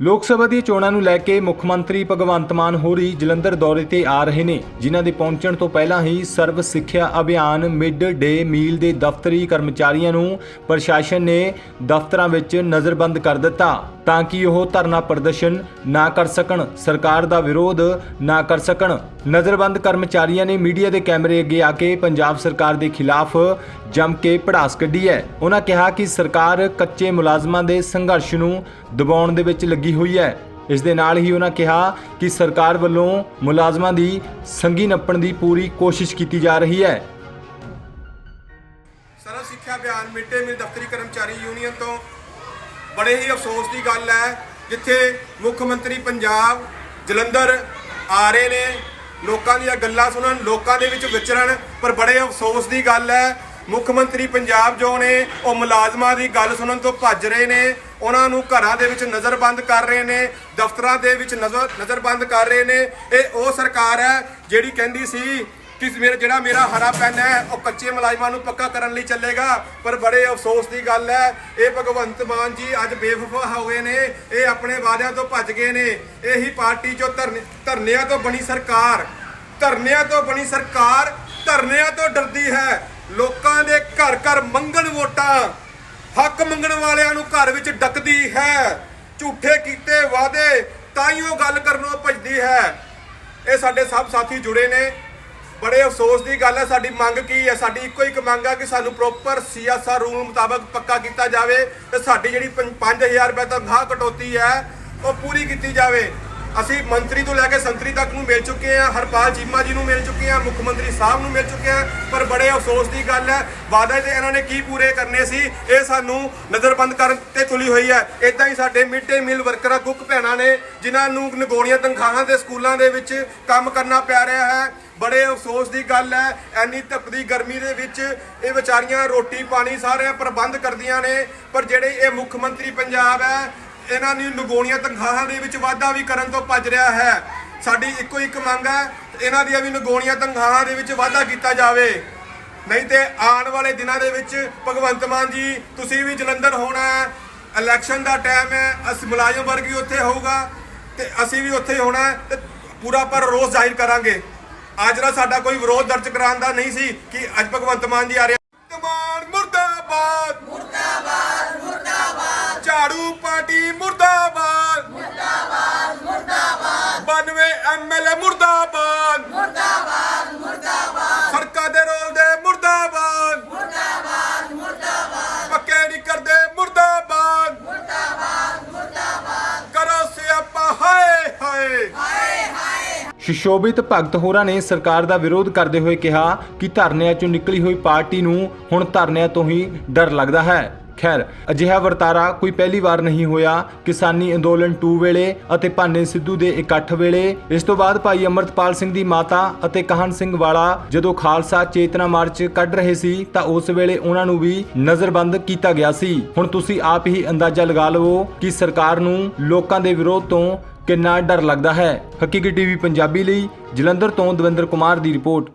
ਲੋਕ ਸਭਾ ਦੀਆਂ ਚੋਣਾਂ ਨੂੰ ਲੈ ਕੇ ਮੁੱਖ ਮੰਤਰੀ ਭਗਵੰਤ ਮਾਨ ਹੋਰੀ ਜਲੰਧਰ ਦੌਰੇ ਤੇ ਆ ਰਹੇ ਨੇ, ਜਿਨ੍ਹਾਂ ਦੇ ਪਹੁੰਚਣ ਤੋਂ ਪਹਿਲਾਂ ਹੀ ਸਰਵ ਸਿੱਖਿਆ ਅਭਿਆਨ ਮਿਡ ਡੇ ਮੀਲ ਦੇ ਦਫ਼ਤਰੀ ਕਰਮਚਾਰੀਆਂ ਨੂੰ ਪ੍ਰਸ਼ਾਸਨ ਨੇ ਦਫ਼ਤਰਾਂ ਵਿੱਚ ਨਜ਼ਰਬੰਦ ਕਰ ਦਿੱਤਾ। ਤਾਂ ਕਿ ਉਹ ਧਰਨਾ ਪ੍ਰਦਰਸ਼ਨ ਨਾ ਕਰ ਸਕਣ। ਸਰਕਾਰ ਦਾ ਵਿਰੋਧ ਨਾ ਕਰ ਸਕਣ। ਨਜ਼ਰਬੰਦ ਕਰਮਚਾਰੀਆਂ ਨੇ ਮੀਡੀਆ ਦੇ ਕੈਮਰੇ ਅੱਗੇ ਆ ਕੇ ਪੰਜਾਬ ਸਰਕਾਰ ਦੇ ਖਿਲਾਫ ਜੰਮ ਕੇ ਪੜਾਸ ਕੱਢੀ ਹੈ। ਉਹਨਾਂ ਕਿਹਾ ਕਿ ਸਰਕਾਰ ਕੱਚੇ ਮੁਲਾਜ਼ਮਾਂ ਦੇ ਸੰਘਰਸ਼ ਨੂੰ ਦਬਾਉਣ ਦੇ ਵਿੱਚ ਲੱਗੀ ਹੋਈ ਹੈ। ਇਸ ਦੇ ਨਾਲ ਹੀ ਉਹਨਾਂ ਕਿਹਾ ਕਿ ਸਰਕਾਰ ਵੱਲੋਂ ਮੁਲਾਜ਼ਮਾਂ ਦੀ ਸੰਗੀ ਨੱਪਣ ਦੀ ਪੂਰੀ ਕੋਸ਼ਿਸ਼ ਕੀਤੀ ਜਾ ਰਹੀ ਹੈ। ਸਰਵ ਸਿੱਖਿਆ ਅਭਿਆਨ ਮਿਡ ਡੇ ਦਫ਼ਤਰੀ ਕਰਮਚਾਰੀ ਯੂਨੀਅਨ ਤੋਂ ਬੜੇ ਹੀ ਅਫਸੋਸ ਦੀ ਗੱਲ ਹੈ ਜਿੱਥੇ ਮੁੱਖ ਮੰਤਰੀ ਪੰਜਾਬ ਜਲੰਧਰ ਆ ਰਹੇ ਨੇ। ਲੋਕਾਂ ਦੀਆਂ ਗੱਲਾਂ ਸੁਣਨ, ਲੋਕਾਂ ਦੇ ਵਿੱਚ ਵਿਚਰਨ, ਪਰ ਬੜੇ ਅਫਸੋਸ ਦੀ ਗੱਲ ਹੈ। ਮੁੱਖ ਮੰਤਰੀ ਪੰਜਾਬ ਜੋ ਨੇ, ਉਹ ਮੁਲਾਜ਼ਮਾਂ ਦੀ ਗੱਲ ਸੁਣਨ ਤੋਂ ਭੱਜ ਰਹੇ ਨੇ। ਉਹਨਾਂ ਨੂੰ ਘਰਾਂ ਦੇ ਵਿੱਚ ਨਜ਼ਰਬੰਦ ਕਰ ਰਹੇ ਨੇ, ਦਫ਼ਤਰਾਂ ਦੇ ਵਿੱਚ ਨਜ਼ਰ ਨਜ਼ਰਬੰਦ ਕਰ ਰਹੇ ਨੇ। ਇਹ ਉਹ ਸਰਕਾਰ ਹੈ ਜਿਹੜੀ ਕਹਿੰਦੀ ਸੀ ਕਿ ਮੇਰਾ ਜਿਹੜਾ ਮੇਰਾ ਹਰਾ ਪੈਨ ਹੈ, ਉਹ ਕੱਚੇ ਮੁਲਾਜ਼ਮਾਂ ਨੂੰ ਪੱਕਾ ਕਰਨ ਲਈ ਚੱਲੇਗਾ। ਪਰ ਬੜੇ ਅਫਸੋਸ ਦੀ ਗੱਲ ਹੈ, ਇਹ ਭਗਵੰਤ ਮਾਨ ਜੀ ਅੱਜ ਬੇਵਫਾ ਹੋ ਗਏ ਨੇ, ਇਹ ਆਪਣੇ ਵਾਅਦਿਆਂ ਤੋਂ ਭੱਜ ਗਏ ਨੇ। ਇਹੀ ਪਾਰਟੀ ਜੋ ਧਰਨ- ਧਰਨਿਆਂ ਤੋਂ ਬਣੀ ਸਰਕਾਰ, ਧਰਨਿਆਂ ਤੋਂ ਬਣੀ ਸਰਕਾਰ, ਧਰਨਿਆਂ ਤੋਂ ਡਰਦੀ ਹੈ। ਲੋਕਾਂ ਦੇ ਘਰ ਘਰ ਮੰਗਣ ਵੋਟਾਂ, ਹੱਕ ਮੰਗਣ ਵਾਲਿਆਂ ਨੂੰ ਘਰ ਵਿੱਚ ਡੱਕਦੀ ਹੈ। ਝੂਠੇ ਕੀਤੇ ਵਾਅਦੇ ਤਾਂ ਹੀ ਉਹ ਗੱਲ ਕਰਨੋਂ ਭੱਜਦੀ ਹੈ। ਇਹ ਸਾਡੇ ਸਭ ਸਾਥੀ ਜੁੜੇ ਨੇ। ਬੜੇ ਅਫਸੋਸ ਦੀ ਗੱਲ ਹੈ, ਸਾਡੀ ਮੰਗ ਕੀ ਹੈ? ਸਾਡੀ ਇੱਕੋ ਇੱਕ ਮੰਗ ਆ ਕਿ ਸਾਨੂੰ ਪ੍ਰੋਪਰ ਸੀਐਸਆਰ ਰੂਲ ਮੁਤਾਬਕ ਪੱਕਾ ਕੀਤਾ ਜਾਵੇ ਤੇ ਸਾਡੀ ਜਿਹੜੀ 5000 ਰੁਪਏ ਤਨਖਾਹ ਕਟੌਤੀ ਹੈ, ਉਹ ਪੂਰੀ ਕੀਤੀ ਜਾਵੇ। ਅਸੀਂ ਮੰਤਰੀ ਤੋਂ ਲੈ ਕੇ ਸੰਤਰੀ ਤੱਕ ਨੂੰ ਮਿਲ ਚੁੱਕੇ ਹਾਂ, ਹਰਪਾਲ ਚੀਮਾ ਜੀ ਨੂੰ ਮਿਲ ਚੁੱਕੇ ਹਾਂ, ਮੁੱਖ ਮੰਤਰੀ ਸਾਹਿਬ ਨੂੰ ਮਿਲ ਚੁੱਕੇ ਹਾਂ, ਪਰ ਬੜੇ ਅਫਸੋਸ ਦੀ ਗੱਲ ਹੈ, ਵਾਅਦੇ ਤੇ ਇਹਨਾਂ ਨੇ ਕੀ ਪੂਰੇ ਕਰਨੇ ਸੀ, ਇਹ ਸਾਨੂੰ ਨਜ਼ਰਬੰਦ ਕਰਨ ਤੇ ਤੁਲੀ ਹੋਈ ਹੈ। ਇਦਾਂ ਹੀ ਸਾਡੇ ਮਿਡ ਡੇ ਮੀਲ ਵਰਕਰਾਂ ਕੁੱਕ ਭੈਣਾਂ ਨੇ, ਜਿਨ੍ਹਾਂ ਨੂੰ ਨਗੋਣੀਆਂ ਤਨਖਾਹਾਂ ਦੇ ਸਕੂਲਾਂ ਦੇ ਵਿੱਚ ਕੰਮ ਕਰਨਾ ਪੈ ਰਿਹਾ ਹੈ ਬੜੇ ਅਫਸੋਸ ਦੀ ਗੱਲ ਹੈ ਐਨੀ ਤਪਦੀ ਗਰਮੀ ਦੇ ਵਿੱਚ ਇਹ ਵਿਚਾਰੀਆਂ ਰੋਟੀ ਪਾਣੀ ਸਾਰੇ ਪ੍ਰਬੰਧ ਕਰਦੀਆਂ ਨੇ, ਪਰ ਜਿਹੜੇ ਇਹ ਮੁੱਖ ਮੰਤਰੀ ਪੰਜਾਬ ਹੈ, ਇਹਨਾਂ ਨੂੰ ਨਗੋਣੀਆਂ ਤਨਖਾਹਾਂ ਦੇ ਵਿੱਚ ਵਾਧਾ ਵੀ ਕਰਨ ਤੋਂ ਭੱਜ ਰਿਹਾ ਹੈ। ਸਾਡੀ ਇੱਕੋ ਇੱਕ ਮੰਗ ਹੈ, ਇਹਨਾਂ ਦੀਆਂ ਵੀ ਨਗੋਣੀਆਂ ਤਨਖਾਹਾਂ ਦੇ ਵਿੱਚ ਵਾਧਾ ਕੀਤਾ ਜਾਵੇ। ਨਹੀਂ ਤੇ ਆਉਣ ਵਾਲੇ ਦਿਨਾਂ ਦੇ ਵਿੱਚ ਭਗਵੰਤ ਮਾਨ ਜੀ, ਤੁਸੀਂ ਵੀ ਜਲੰਧਰ ਹੋਣਾ ਹੈ ਇਲੈਕਸ਼ਨ ਦਾ ਟਾਈਮ ਹੈ, ਅਸ ਮੁਲਾਜ਼ਮ ਵਰਗ ਵੀ ਉੱਥੇ ਹੋਊਗਾ, ਤੇ ਅਸੀਂ ਵੀ ਉੱਥੇ ਹੋਣਾ ਹੈ, ਤੇ ਪੂਰਾ ਪਰ ਰੋਸ ਜ਼ਾਹਿਰ ਕਰਾਂਗੇ। ਅੱਜ ਦਾ ਸਾਡਾ ਕੋਈ ਵਿਰੋਧ ਦਰਜ ਕਰਾਉਣ ਦਾ ਨਹੀਂ ਸੀ ਕਿ ਅੱਜ ਭਗਵੰਤ ਮਾਨ ਜੀ ਆ ਰਹੇ ਮਾਨ ਮੁਰਦਾਬਾਦ। ਮੁਰਦਾਬਾਦ ਮੁਰਦਾਬਾਦ। ਝਾੜੂ ਪਾਰਟੀ ਮੁਰਦਾਬਾਦ। ਮੁਰਦਾਬਾਦ ਮੁਰਦਾਬਾਦ। 92 ਐਮਐਲਏ ਮੁਰਦਾਬਾਦ। ਮੁਰਦਾਬਾਦ। ਸ਼ਿਸ਼ੋਭਿਤ ਭਗਤ ਹੋਰਾਂ ਨੇ ਸਰਕਾਰ ਦਾ ਵਿਰੋਧ ਕਰਦੇ ਹੋਏ ਕਿਹਾ ਕਿ ਧਰਨਿਆਂ ਚੋਂ ਨਿਕਲੀ ਹੋਈ ਪਾਰਟੀ ਨੂੰ ਹੁਣ ਧਰਨਿਆਂ ਤੋਂ ਹੀ ਡਰ ਲੱਗਦਾ ਹੈ। ਖੈਰ, ਅਜਿਹਾ ਵਰਤਾਰਾ ਕੋਈ ਪਹਿਲੀ ਵਾਰ ਨਹੀਂ ਹੋਇਆ। ਕਿਸਾਨੀ ਅੰਦੋਲਨ 2 ਵੇਲੇ ਅਤੇ ਭਾਨੇ ਸਿੱਧੂ ਦੇ ਇਕੱਠ ਵੇਲੇ। ਇਸ ਤੋਂ ਬਾਅਦ ਭਾਈ ਅਮਰਤਪਾਲ ਸਿੰਘ ਦੀ ਮਾਤਾ ਅਤੇ ਕਹਨ ਸਿੰਘ ਵਾਲਾ ਜਦੋਂ ਖਾਲਸਾ ਚੇਤਨਾ ਮਾਰਚ ਕੱਢ ਰਹੇ ਸੀ ਤਾਂ ਉਸ ਵੇਲੇ ਉਹਨਾਂ ਨੂੰ ਵੀ ਨਜ਼ਰਬੰਦ ਕੀਤਾ ਗਿਆ ਸੀ। ਹੁਣ ਤੁਸੀਂ ਆਪ ਹੀ ਅੰਦਾਜ਼ਾ ਲਗਾ ਲਵੋ ਕਿ ਸਰਕਾਰ ਨੂੰ ਲੋਕਾਂ ਦੇ ਵਿਰੋਧ ਤੋਂ ਕਿੰਨਾ ਡਰ ਲੱਗਦਾ ਹੈ? ਹਕੀਕੀ ਟੀਵੀ ਪੰਜਾਬੀ ਲਈ ਜਲੰਧਰ ਤੋਂ ਦਵਿੰਦਰ ਕੁਮਾਰ ਦੀ ਰਿਪੋਰਟ।